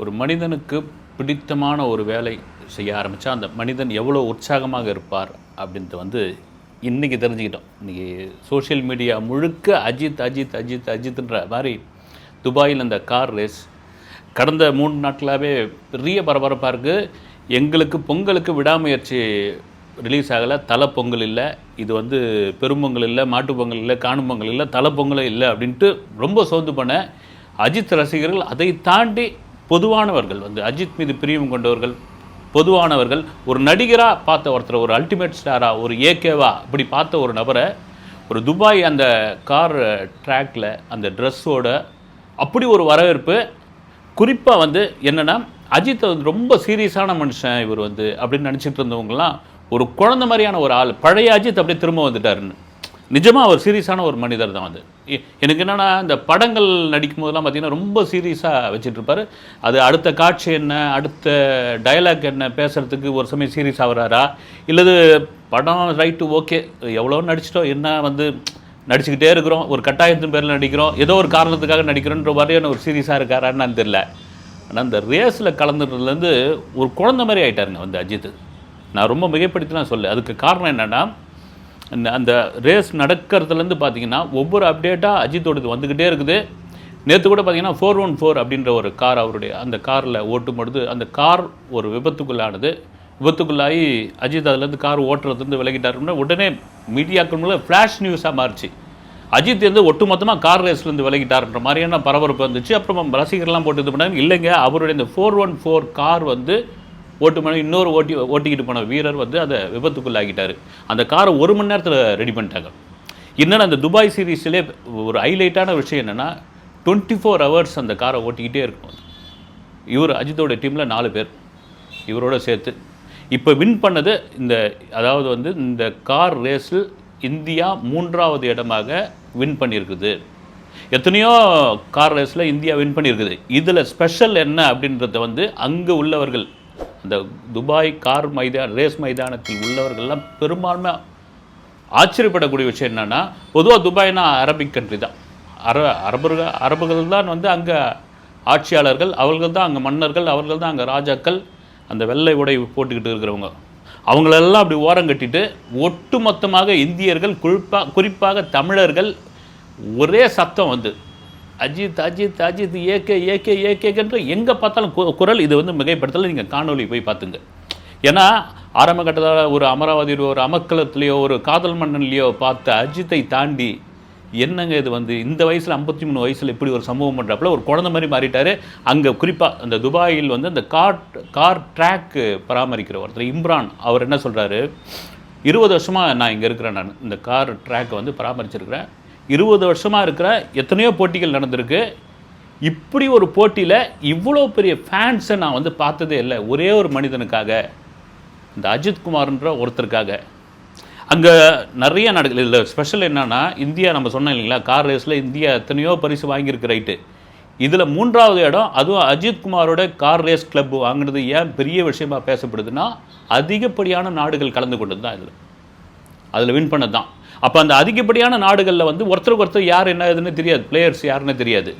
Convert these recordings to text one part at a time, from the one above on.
ஒரு மனிதனுக்கு பிடித்தமான ஒரு வேலை செய்ய ஆரம்பித்தா அந்த மனிதன் எவ்வளோ உற்சாகமாக இருப்பார் அப்படின்ட்டு வந்து இன்றைக்கி தெரிஞ்சுக்கிட்டோம். இன்றைக்கி சோஷியல் மீடியா முழுக்க அஜித் அஜித் அஜித் அஜித்ன்ற மாதிரி துபாயில் அந்த கார் ரேஸ் கடந்த மூணு நாட்களாகவே பெரிய பரபரப்பாக இருக்குது எங்களுக்கு பொங்கலுக்கு விடாமுயற்சி ரிலீஸ் ஆகலை. தலை பொங்கல் இல்லை. இது வந்து பெரும்பொங்கல் இல்லை மாட்டுப் பொங்கல் இல்லை காணும் பொங்கல் இல்லை தலை பொங்கலே இல்லை அப்படின்ட்டு ரொம்ப சோர்ந்து பண்ண அஜித் ரசிகர்கள் அதை தாண்டி பொதுவானவர்கள் வந்து அஜித் மீது பிரியம் கொண்டவர்கள் பொதுவானவர்கள் ஒரு நடிகராக பார்த்த ஒருத்தர் ஒரு அல்டிமேட் ஸ்டாராக ஒரு ஏகேவா இப்படி பார்த்த ஒரு நபரை ஒரு துபாய் அந்த கார் ட்ராக்ல அந்த ட்ரெஸ்ஸோட அப்படி ஒரு வரவேற்பு குறிப்பாக வந்து என்னென்னா அஜித் வந்து ரொம்ப சீரியஸான மனுஷன் இவர் வந்து அப்படின்னு நினச்சிட்டு இருந்தவங்கலாம் ஒரு குழந்தை மாதிரியான ஒரு ஆள் பழைய அஜித் அப்படியே திரும்ப வந்துட்டாருன்னு. நிஜமாக அவர் சீரியஸான ஒரு மனிதர் தான் வந்து எனக்கு என்னென்னா இந்த படங்கள் நடிக்கும் போதெல்லாம் பார்த்தீங்கன்னா ரொம்ப சீரியஸாக வச்சுட்ருப்பார். அது அடுத்த காட்சி என்ன அடுத்த டயலாக் என்ன பேசுறதுக்கு ஒரு சமயம் சீரியஸ் ஆகுறாரா? இல்லது படம் ரைட்டு ஓகே எவ்வளோ நடிச்சிட்டோம் என்ன வந்து நடிச்சுக்கிட்டே இருக்கிறோம் ஒரு கட்டாயத்தின் பேரில் நடிக்கிறோம் ஏதோ ஒரு காரணத்துக்காக நடிக்கிறோன்ற மாதிரியான ஒரு சீரியஸாக இருக்காரான்னு தெரியல. ஆனால் அந்த ரேஸில் கலந்துட்டதுலேருந்து ஒரு குழந்தை மாதிரி ஆயிட்டாருங்க வந்து அஜித். நான் ரொம்ப மிகைப்படுத்திலாம் சொல்லு அதுக்கு காரணம் என்னென்னா அந்த அந்த ரேஸ் நடக்கிறதுலேருந்து பார்த்தீங்கன்னா ஒவ்வொரு அப்டேட்டாக அஜித்தோடது வந்துக்கிட்டே இருக்குது. நேற்று கூட பார்த்தீங்கன்னா ஃபோர் ஒன் ஃபோர் அப்படின்ற ஒரு கார் அவருடைய அந்த காரில் ஓட்டும் பொழுது அந்த கார் ஒரு விபத்துக்குள்ளானது. விபத்துக்குள்ளாகி அஜித் அதுலேருந்து கார் ஓட்டுறதுலேருந்து விலகிட்டாருன்னா உடனே மீடியாக்கள் மூலம் ஃப்ளாஷ் நியூஸாக மாறிச்சு. அஜித் வந்து ஒட்டுமொத்தமாக கார் ரேஸ்லேருந்து விலகிட்டார்ன்ற மாதிரியான பரபரப்பு வந்துச்சு. அப்புறம் ரசிகர்லாம் போட்டு இது பண்ணாங்க. இல்லைங்க அவருடைய இந்த ஃபோர் ஒன் ஃபோர் கார் வந்து ஓட்டு பண்ண இன்னொரு ஓட்டி ஓட்டிக்கிட்டு போன வீரர் வந்து அதை விபத்துக்குள்ளாகிட்டார். அந்த காரை ஒரு மணி நேரத்தில் ரெடி பண்ணிட்டாங்க. என்னென்னா அந்த துபாய் சீரீஸ்லேயே ஒரு ஹைலைட்டான விஷயம் என்னென்னா டுவெண்ட்டி ஃபோர் ஹவர்ஸ் அந்த காரை ஓட்டிக்கிட்டே இருக்கும் இவர் அஜித்தோட டீமில் நாலு பேர். இவரோட சேர்த்து. இப்போ வின் பண்ணது இந்த அதாவது வந்து இந்த கார் ரேஸில் இந்தியா மூன்றாவது இடமாக வின் பண்ணியிருக்குது. எத்தனையோ கார் ரேஸில் இந்தியா வின் பண்ணியிருக்குது. இதில் ஸ்பெஷல் என்ன அப்படின்றத வந்து அங்கே உள்ளவர்கள் அந்த துபாய் கார் மைதான் ரேஸ் மைதானத்தில் உள்ளவர்கள்லாம் பெரும்பான்மை ஆச்சரியப்படக்கூடிய விஷயம் என்னென்னா பொதுவாக துபாய்னா அரபிக் கண்ட்ரி தான். அர அரபர்கள் அரபுகள் தான் வந்து அங்கே ஆட்சியாளர்கள் அவர்கள் தான் அங்கே மன்னர்கள் அவர்கள் தான் அங்கே ராஜாக்கள் அந்த வெள்ளை உடை போட்டுக்கிட்டு இருக்கிறவங்க. அவங்களெல்லாம் அப்படி ஓரம் கட்டிட்டு ஒட்டுமொத்தமாக இந்தியர்கள் குறிப்பாக குறிப்பாக தமிழர்கள் ஒரே சத்தம் வந்து அஜித் அஜித் அஜித் ஏகே ஏகே ஏகேன்ற எங்கே பார்த்தாலும் கு- குரல் இது வந்து மிகைப்படுத்தலை நீங்கள் காணொலி போய் பார்த்துங்க. ஏன்னா ஆரம்ப கட்டத்தில் ஒரு அமராவதியிலோ ஒரு அமக்கலத்துலேயோ ஒரு காதல் மன்னன்லேயோ பார்த்த அஜித்தை தாண்டி என்னங்க இது வந்து? இந்த வயசில் ஐம்பத்தி மூணு வயசில் இப்படி ஒரு சம்பவம் பண்ணுறப்பல ஒரு குழந்தை மாதிரி மாறிட்டாரு. அங்கே குறிப்பாக அந்த துபாயில் வந்து அந்த கார் கார் ட்ராக் பராமரிக்கிற ஒருத்தர் இம்ரான் அவர் என்ன சொல்கிறாரு இருபது வருஷமாக நான் இங்கே இருக்கிறேன் நான். இந்த கார் ட்ராக்கை வந்து பராமரிச்சிருக்கிறேன். இருபது வருஷமாக இருக்கிற எத்தனையோ போட்டிகள் நடந்திருக்கு. இப்படி ஒரு போட்டியில் இவ்வளோ பெரிய ஃபேன்ஸை நான் வந்து பார்த்ததே இல்லை. ஒரே ஒரு மனிதனுக்காக இந்த அஜித் குமார்ன்ற ஒருத்தருக்காக. அங்கே நிறைய நடக்கல இதில் ஸ்பெஷல் என்னென்னா இந்தியா நம்ம சொன்னோம் இல்லைங்களா? கார் ரேஸில் இந்தியா எத்தனையோ பரிசு வாங்கியிருக்கு ரைட்டு இதில் மூன்றாவது இடம் அதுவும் அஜித் குமாரோட கார் ரேஸ் கிளப் வாங்கினது ஏன் பெரிய விஷயமாக பேசப்படுதுன்னா அதிகப்படியான நாடுகள் கலந்து கொண்டது தான் இதில். அதில் வின் பண்ணது தான் அப்போ அந்த அதிகப்படியான நாடுகளில் வந்து ஒருத்தருக்கு ஒருத்தர் யார் என்ன ஏதுன்னு தெரியாது. பிளேயர்ஸ் யாருன்னு தெரியாது.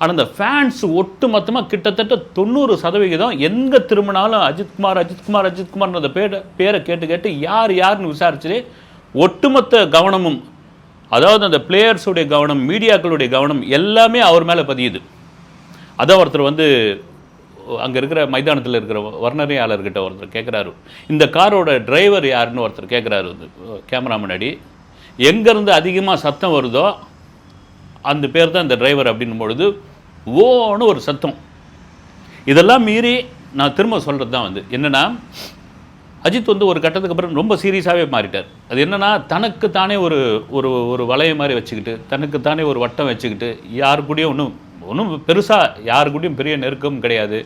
ஆனால் அந்த ஃபேன்ஸ் ஒட்டு மொத்தமாக கிட்டத்தட்ட தொண்ணூறு சதவிகிதம் எங்கே திரும்பினாலும் அஜித்குமார் அஜித்குமார் அஜித்குமார்ன்ற பேரை பேரை கேட்டு கேட்டு யார் யாருன்னு விசாரிச்சு ஒட்டுமொத்த கவனமும் அதாவது அந்த பிளேயர்ஸுடைய கவனம் மீடியாக்களுடைய கவனம் எல்லாமே அவர் மேலே பதியுது. அதான் ஒருத்தர் வந்து அங்கே இருக்கிற மைதானத்தில் இருக்கிற வர்ணனையாளர்கிட்ட ஒருத்தர் கேட்குறாரு இந்த காரோட டிரைவர் யாருன்னு ஒருத்தர் கேட்குறாரு வந்து கேமரா முன்னாடி. எங்கேருந்து அதிகமாக சத்தம் வருதோ அந்த பேர் தான் இந்த டிரைவர் அப்படின்னும் பொழுது ஓன்னு ஒரு சத்தம். இதெல்லாம் மீறி நான் திரும்ப சொல்கிறது தான் வந்து. என்னென்னா அஜித் வந்து ஒரு கட்டத்துக்கு அப்புறம் ரொம்ப சீரியஸாகவே மாறிட்டார். அது என்னென்னா தனக்கு தானே ஒரு ஒரு ஒரு வளைய மாதிரி வச்சுக்கிட்டு தனக்கு தானே ஒரு வட்டம் வச்சுக்கிட்டு யாரு கூடயும் ஒன்றும் ஒன்றும் பெருசாக யாரு கூடயும் பெரிய நெருக்கம் கிடையாது.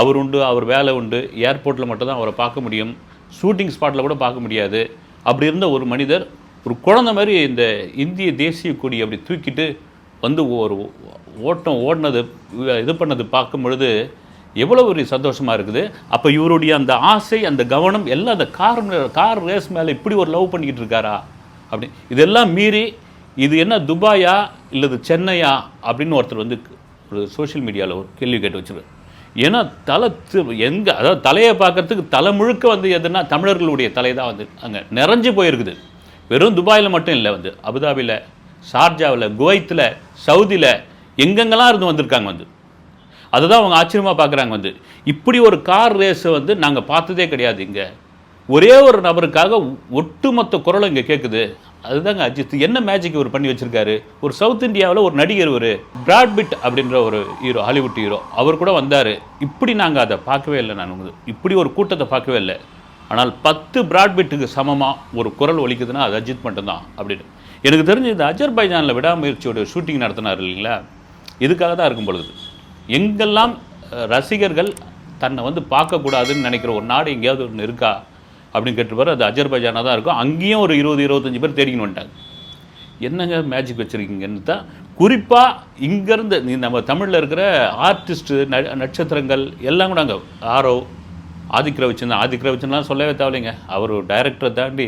அவர் உண்டு அவர் வேலை உண்டு ஏர்போர்ட்டில் மட்டும்தான் அவரை பார்க்க முடியும். ஷூட்டிங் ஸ்பாட்டில் கூட பார்க்க முடியாது. அப்படி இருந்த ஒரு மனிதர் ஒரு குழந்தை மாதிரி இந்த இந்திய தேசிய கொடி அப்படி தூக்கிட்டு வந்து ஒரு ஓட்டம் ஓடினது இது பண்ணது பார்க்கும் பொழுது எவ்வளோ ஒரு சந்தோஷமாக இருக்குது. அப்போ இவருடைய அந்த ஆசை அந்த கவனம் எல்லாம் அந்த கார் கார் ரேஸ் மேலே இப்படி ஒரு லவ் பண்ணிக்கிட்டு இருக்காரா? அப்படி இதெல்லாம் மீறி இது என்ன துபாயா இல்லது சென்னையா அப்படின்னு ஒருத்தர் வந்து ஒரு சோஷியல் மீடியாவில் ஒரு கேள்வி கேட்டு வச்சிருக்காரு. ஏன்னா தலை எங்கே அதாவது தலையை பார்க்கறதுக்கு தலை முழுக்க வந்து எதுனா தமிழர்களுடைய தலை தான் வந்து அங்கே நிறைஞ்சு போயிருக்குது. வெறும் துபாயில் மட்டும் இல்லை வந்து அபுதாபியில் ஷார்ஜாவில் குவைத்தில் சவுதியில் எங்கெங்கெல்லாம் இருந்து வந்திருக்காங்க வந்து. அதுதான் அவங்க ஆச்சரியமாக பார்க்குறாங்க வந்து. இப்படி ஒரு கார் ரேஸை வந்து நாங்கள் பார்த்ததே கிடையாது இங்கே. ஒரே ஒரு நபருக்காக ஒட்டுமொத்த குரலும் இங்கே கேட்குது அதுதாங்க அஜித். என்ன மேஜிக் இவர் பண்ணி வச்சுருக்காரு? ஒரு சவுத் இந்தியாவில் ஒரு நடிகர் ஒரு பிராட்பிட் அப்படின்ற ஒரு ஹீரோ ஹாலிவுட் ஹீரோ அவர் கூட வந்தார். இப்படி நாங்கள் அதை பார்க்கவே இல்லை நான் வந்து இப்படி ஒரு கூட்டத்தை பார்க்கவே இல்லை. ஆனால் பத்து பிராட்பிட்டுக்கு சமமாக ஒரு குரல் ஒலிக்குதுன்னா அது அஜித் மட்டும்தான் அப்படின்னு. எனக்கு தெரிஞ்சு இந்த அஜர்பைஜானில் விடாமுயற்சியோட ஷூட்டிங் நடத்தினார் இல்லைங்களா? இதுக்காக தான் இருக்கும் பொழுது. எங்கெல்லாம் ரசிகர்கள் தன்னை வந்து பார்க்கக்கூடாதுன்னு நினைக்கிற ஒரு நாடு எங்கேயாவது ஒன்று இருக்கா? அப்படின்னு கேட்டுப்பாரு. அது அஜர்பைஜானாக தான் இருக்கும். அங்கேயும் ஒரு இருபது இருபத்தஞ்சு பேர் தேடிக்கணும் வந்துட்டாங்க. என்னங்க மேஜிக் வச்சுருக்கீங்கன்னு தான். குறிப்பாக இங்கேருந்து நம்ம தமிழில் இருக்கிற ஆர்டிஸ்ட்டு நட்சத்திரங்கள் எல்லாம் கூட அங்கே. ஆரோ ஆதிக் ரவிச்சந்திரன் ஆதிக் ரவிச்சந்திரன்லாம் சொல்லவே தேவையில்லைங்க. அவர் டைரக்டரை தாண்டி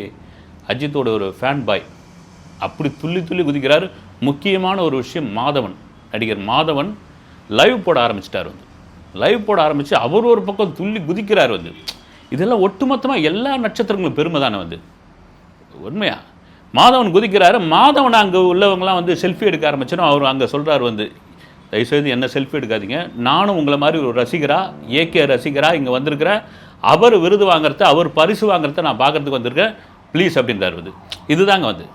அஜித்தோட ஒரு ஃபேன் பாய் அப்படி துள்ளி துள்ளி குதிக்கிறார். முக்கியமான ஒரு விஷயம் மாதவன். நடிகர் மாதவன் லைவ் போட ஆரம்பிச்சிட்டார் வந்து. லைவ் போட ஆரம்பித்து அவர் ஒரு பக்கம் துள்ளி குதிக்கிறார் வந்து. இதெல்லாம் ஒட்டுமொத்தமாக எல்லா நட்சத்திரங்களும் பெருமை தானே வந்து. உண்மையா? மாதவன் குதிக்கிறாரு. மாதவன் அங்கே உள்ளவங்களாம் வந்து செல்ஃபி எடுக்க ஆரம்பிச்சோன்னா அவர் அங்கே சொல்கிறார் வந்து தயவுசெய்து என்ன செல்ஃபி எடுக்காதீங்க. நானும் உங்களை மாதிரி ஒரு ரசிகரா ஏகே ரசிகரா இங்கே வந்திருக்கிறேன் அவர் விருது வாங்குறத அவர் பரிசு வாங்குறத நான் பார்க்கறதுக்கு வந்திருக்கேன். ப்ளீஸ் அப்படின்றார் வந்து இதுதாங்க வந்து.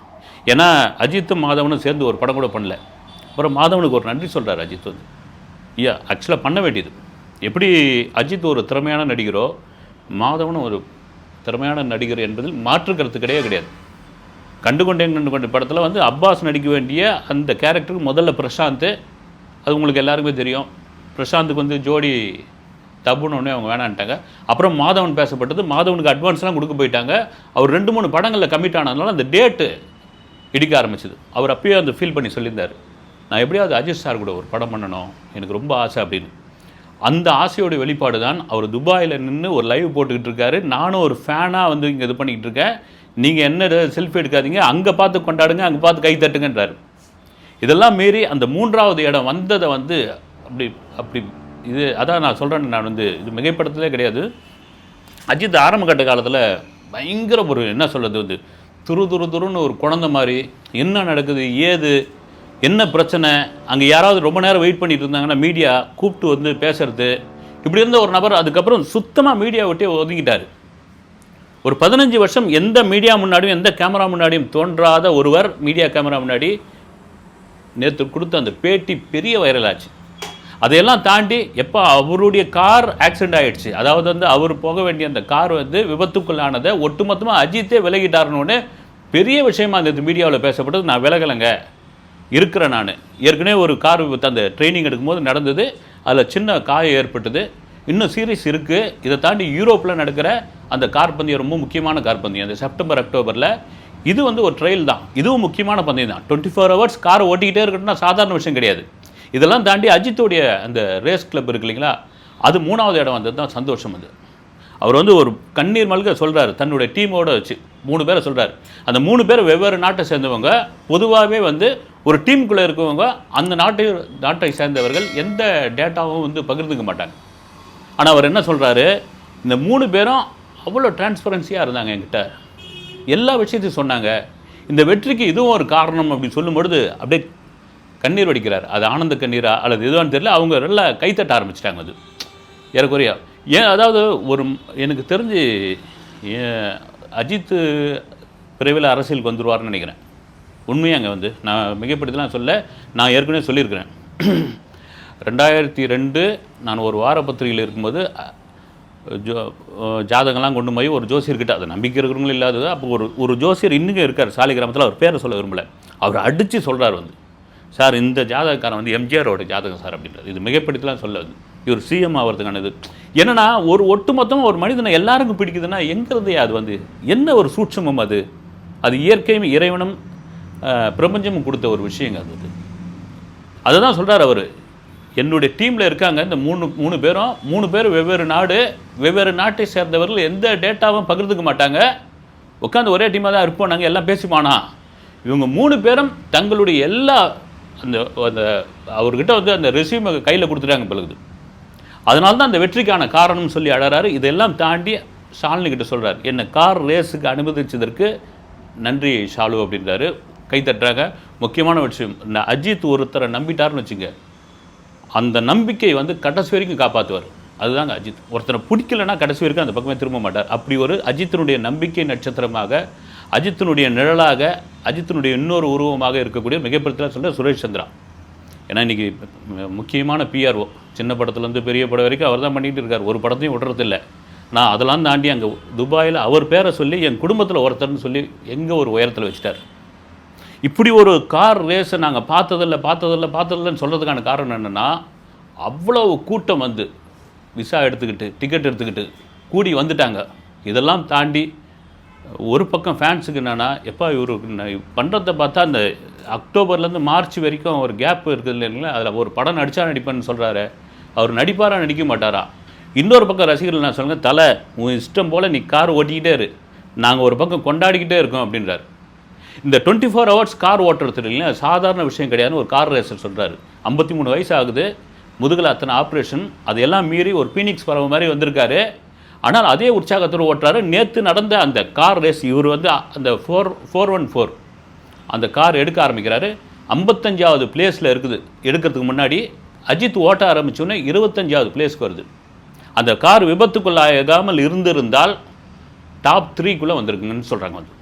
ஏன்னா அஜித்தும் மாதவனும் சேர்ந்து ஒரு படம் கூட பண்ணல. அப்புறம் மாதவனுக்கு ஒரு நன்றி சொல்கிறார் அஜித் வந்து. ஐயா ஆக்சுவலாக பண்ண வேண்டியது. எப்படி அஜித் ஒரு திறமையான நடிகரோ மாதவனும் ஒரு திறமையான நடிகர் என்பதில் மாற்று கருத்து கிடையவே கிடையாது. கண்டு கொண்ட படத்தில் வந்து அப்பாஸ் நடிக்க வேண்டிய அந்த கேரக்டருக்கு முதல்ல பிரசாந்த் அது உங்களுக்கு எல்லாருக்குமே தெரியும். பிரசாந்துக்கு வந்து ஜோடி தப்புன்னு அவங்க வேணான்ட்டாங்க. அப்புறம் மாதவன் பேசப்பட்டது. மாதவனுக்கு அட்வான்ஸ்லாம் கொடுக்க போயிட்டாங்க. அவர் ரெண்டு மூணு படங்களில் கமிட் ஆனதுனால அந்த டேட்டு இடிக்க ஆரம்பிச்சது. அவர் அப்பயே அந்த ஃபீல் பண்ணி சொல்லியிருந்தார். நான் எப்படியாவது அஜித் சார் கூட ஒரு படம் பண்ணணும். எனக்கு ரொம்ப ஆசை அப்படின்னு. அந்த ஆசையோட வெளிப்பாடு தான் அவர் துபாயில் நின்று ஒரு லைவ் போட்டுக்கிட்டு இருக்காரு. நானும் ஒரு ஃபேனாக வந்து இங்கே இது பண்ணிக்கிட்டு இருக்கேன். நீங்கள் என்ன செல்ஃபி எடுக்காதீங்க. அங்கே பார்த்து கொண்டாடுங்க. அங்கே பார்த்து கை தட்டுங்கன்றார். இதெல்லாம் மீறி அந்த மூன்றாவது இடம் வந்ததை வந்து அப்படி அப்படி இது அதான் நான் சொல்கிறேன் நான் வந்து இது மிகைப்படத்திலே கிடையாது. அஜித் ஆரம்ப கட்ட காலத்தில் பயங்கர ஒரு என்ன சொல்கிறது வந்து துரு துரு துருன்னு ஒரு குழந்தை மாதிரி என்ன நடக்குது ஏது என்ன பிரச்சனை அங்கே யாராவது ரொம்ப நேரம் வெயிட் பண்ணிட்டு இருந்தாங்கன்னா மீடியா கூப்பிட்டு வந்து பேசுறது. இப்படி இருந்த ஒரு நபர் அதுக்கப்புறம் சுத்தமாக மீடியா விட்டே ஒதுங்கிட்டார். ஒரு பதினஞ்சு வருஷம் எந்த மீடியா முன்னாடியும் எந்த கேமரா முன்னாடியும் தோன்றாத ஒருவர் மீடியா கேமரா முன்னாடி நேற்று கொடுத்த அந்த பேட்டி பெரிய வைரல் ஆச்சு அதையெல்லாம் தாண்டி எப்போ அவருடைய கார் ஆக்சிடென்ட் ஆகிடுச்சு அதாவது வந்து அவர் போக வேண்டிய அந்த கார் வந்து விபத்துக்குள்ளானதை ஒட்டுமொத்தமாக அஜித்தே விலகிட்டாருன்னு பெரிய விஷயமா அந்த மீடியாவில் பேசப்பட்டது. நான் விலகலைங்க. இருக்கிறேன் நான். ஏற்கனவே ஒரு கார் விபத்து அந்த ட்ரைனிங் எடுக்கும்போது நடந்தது. அதில் சின்ன காயம் ஏற்பட்டது. இன்னும் சீரியஸ் இருக்குது இதை தாண்டி யூரோப்பில் நடக்கிற அந்த கார் பந்தயம் ரொம்ப முக்கியமான கார் பந்தயம் அந்த செப்டம்பர் அக்டோபரில் இது வந்து ஒரு ட்ரையல் தான். இதுவும் முக்கியமான பந்தயம் தான். டுவெண்ட்டி ஃபோர் ஹவர்ஸ் கார் ஓட்டிக்கிட்டே இருக்கணும்னா சாதாரண விஷயம் கிடையாது. இதெல்லாம் தாண்டி அஜித்துடைய அந்த ரேஸ் கிளப் இருக்கு இல்லைங்களா? அது மூணாவது இடம் வந்தது தான் சந்தோஷம் அது. அவர் வந்து ஒரு கண்ணீர் மல்க சொல்கிறார் தன்னுடைய டீமோட வச்சு மூணு பேரை சொல்கிறார் அந்த மூணு பேர் வெவ்வேறு நாட்டை சேர்ந்தவங்க பொதுவாகவே வந்து ஒரு டீமுக்குள்ளே இருக்கவங்க அந்த நாட்டை நாட்டை சேர்ந்தவர்கள் எந்த டேட்டாவும் வந்து பகிர்ந்துக்க மாட்டாங்க. ஆனால் அவர் என்ன சொல்கிறாரு இந்த மூணு பேரும் அவ்வளோ டிரான்ஸ்பரன்சியாக இருந்தாங்க என்கிட்ட. எல்லா விஷயத்தையும் சொன்னாங்க. இந்த வெற்றிக்கு இதுவும் ஒரு காரணம் அப்படின்னு சொல்லும்பொழுது அப்படியே கண்ணீர் வடிக்கிறார். அது ஆனந்த கண்ணீரா அல்லது எதுவான்னு தெரியல. அவங்க நல்லா கைத்தட்ட ஆரம்பிச்சிட்டாங்க அது. ஏறக்குறைய. ஏன் அதாவது ஒரு எனக்கு தெரிஞ்சு ஏன் அஜித் விரைவில் அரசியலுக்கு வந்துடுவார்னு நினைக்கிறேன். உண்மையாங்க வந்து. நான் மிகப்படுத்தலாம் சொல்ல நான் ஏற்கனவே சொல்லியிருக்கிறேன். ரெண்டாயிரத்தி ரெண்டு நான் ஒரு வார பத்திரிகையில் இருக்கும்போது ஜோ ஜாதகம்லாம் கொண்டு போய் ஒரு ஜோசியர்கிட்ட அது நம்பிக்கை இருக்கிறவங்களும் இல்லாதது அப்போ ஒரு ஒரு ஜோசியர் இன்னும் இருக்கார் சாலி கிராமத்தில் அவர் பேரை சொல்ல விரும்பலை. அவர் அடித்து சொல்கிறார் வந்து. சார் இந்த ஜாதகக்காரன் வந்து எம்ஜிஆரோட ஜாதகம் சார் அப்படின்றது இது மிகப்படுத்தலாம் சொல்ல வந்து. இவர் சிஎம் ஆகிறதுக்கானது இது. ஒரு ஒட்டுமொத்தமாக ஒரு மனிதனை எல்லாருக்கும் பிடிக்குதுன்னா எங்கிறது அது வந்து என்ன ஒரு சூட்சமம் அது? அது இயற்கையும் இறைவனும் பிரபஞ்சமும் கொடுத்த ஒரு விஷயங்க அது அது அதை தான் சொல்கிறார் அவர். என்னுடைய டீமில் இருக்காங்க இந்த மூணு மூணு பேரும். மூணு பேர் வெவ்வேறு நாடு வெவ்வேறு நாட்டை சேர்ந்தவர்கள் எந்த டேட்டாவும் பகிர்ந்துக்க மாட்டாங்க. உட்காந்து ஒரே டீமாக தான் இருப்போம் நாங்கள் எல்லாம் பேசிப்பானா இவங்க மூணு பேரும் தங்களுடைய எல்லா அந்த அந்த அவர்கிட்ட வந்து அந்த ரெசியூமை கையில் கொடுத்துட்டாங்க பிறகு அதனால தான் அந்த வெற்றிக்கான காரணம்னு சொல்லி அழறாரு. இதெல்லாம் தாண்டி ஷாலினி கிட்ட சொல்கிறார் என்னை கார் ரேஸுக்கு அனுமதிச்சதற்கு நன்றி ஷாலு அப்படின்றாரு. கை தட்டுறாங்க. முக்கியமான விஷயம் இந்த அஜித் ஒருத்தரை நம்பிட்டாருன்னு வச்சுங்க அந்த நம்பிக்கை வந்து கடைசி வரைக்கும் காப்பாற்றுவார் அதுதாங்க அஜித். ஒருத்தனை பிடிக்கலன்னா கடைசி வரைக்கும் அந்த பக்கமே திரும்ப மாட்டார். அப்படி ஒரு அஜித்தினுடைய நம்பிக்கை நட்சத்திரமாக அஜித்தினுடைய நிழலாக அஜித்தினுடைய இன்னொரு உருவமாக இருக்கக்கூடிய மிகப்பெரிய சொல்ற சுரேஷ் சந்திரா. ஏன்னா இன்றைக்கி முக்கியமான பிஆர்ஓ சின்ன படத்துலேருந்து பெரிய படம் வரைக்கும் அவர் தான் பண்ணிகிட்டு இருக்கார். ஒரு படத்தையும் விடுறதில்ல. நான் அதெல்லாம் தாண்டி அங்கே துபாயில் அவர் பேரை சொல்லி என் குடும்பத்தில் ஒருத்தர்னு சொல்லி எங்கே ஒரு உயரத்தில் வச்சுட்டார். இப்படி ஒரு கார் ரேஸை நாங்கள் பார்த்ததில்ல பார்த்ததில்ல பார்த்ததில்லன்னு சொல்கிறதுக்கான காரணம் என்னென்னா அவ்வளோ கூட்டம் வந்து விசா எடுத்துக்கிட்டு டிக்கெட் எடுத்துக்கிட்டு கூடி வந்துட்டாங்க. இதெல்லாம் தாண்டி ஒரு பக்கம் ஃபேன்ஸுக்கு என்னென்னா எப்போ இவர் பண்ணுறத பார்த்தா அந்த அக்டோபர்லேருந்து மார்ச் வரைக்கும் ஒரு கேப் இருக்குது இல்லைங்களா? அதில் ஒரு படம் நடித்தா நடிப்பேன்னு சொல்கிறாரு அவர் நடிப்பாரா நடிக்க மாட்டாரா? இன்னொரு பக்கம் ரசிகர்கள் நான் சொல்லுங்கள் தலை உன் இஷ்டம் போல் நீ கார் ஓட்டிக்கிட்டே இரு. நாங்கள் ஒரு பக்கம் கொண்டாடிக்கிட்டே இருக்கோம் அப்படின்றார். இந்த டுவெண்ட்டி ஃபோர் ஹவர்ஸ் கார் ஓட்டுறது இல்லைங்களா சாதாரண விஷயம் கிடையாதுன்னு ஒரு கார் ரேசர் சொல்கிறாரு ஐம்பத்தி மூணு வயசு ஆகுது முதுகில் அத்தனை ஆப்ரேஷன் அதையெல்லாம் மீறி ஒரு பீனிக்ஸ் பறவை மாதிரி வந்திருக்காரு. ஆனால் அதே உற்சாகத்தோடு ஓட்டுறாரு. நேற்று நடந்த அந்த கார் ரேஸ் இவர் வந்து அந்த ஃபோர் ஃபோர் ஒன் ஃபோர் அந்த கார் எடுக்க ஆரம்பிக்கிறாரு. ஐம்பத்தஞ்சாவது பிளேஸில் இருக்குது. எடுக்கிறதுக்கு முன்னாடி அஜித் ஓட்ட ஆரம்பித்தோன்னே இருபத்தஞ்சாவது பிளேஸ்க்கு வருது. அந்த கார் விபத்துக்குள்ளாகாமல் இருந்திருந்தால் டாப் த்ரீக்குள்ளே வந்திருக்குங்கன்னு சொல்கிறாங்க வந்து.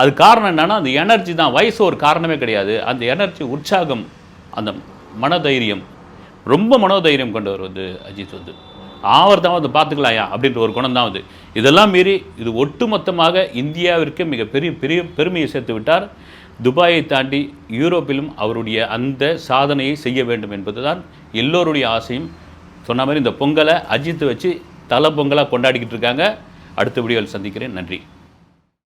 அது காரணம் என்னென்னா அந்த எனர்ஜி தான். வயசு ஒரு காரணமே கிடையாது. அந்த எனர்ஜி உற்சாகம் அந்த மனதைரியம் ரொம்ப மனோதைரியம் கொண்டு வருவது அஜித் வந்து. ஆவர் தான் வந்து பார்த்துக்கலாயா அப்படின்ற ஒரு குணம் தான் வந்து. இதெல்லாம் மீறி இது ஒட்டுமொத்தமாக இந்தியாவிற்கு மிகப்பெரிய பெரிய பெருமையை சேர்த்து விட்டார். துபாயை தாண்டி யூரோப்பிலும் அவருடைய அந்த சாதனையை செய்ய வேண்டும் என்பதுதான் எல்லோருடைய ஆசையும். சொன்ன மாதிரி இந்த பொங்கலை அஜித் வச்சு தலை பொங்கலாக கொண்டாடிக்கிட்டு இருக்காங்க. அடுத்த வீடியோவில் சந்திக்கிறேன். நன்றி.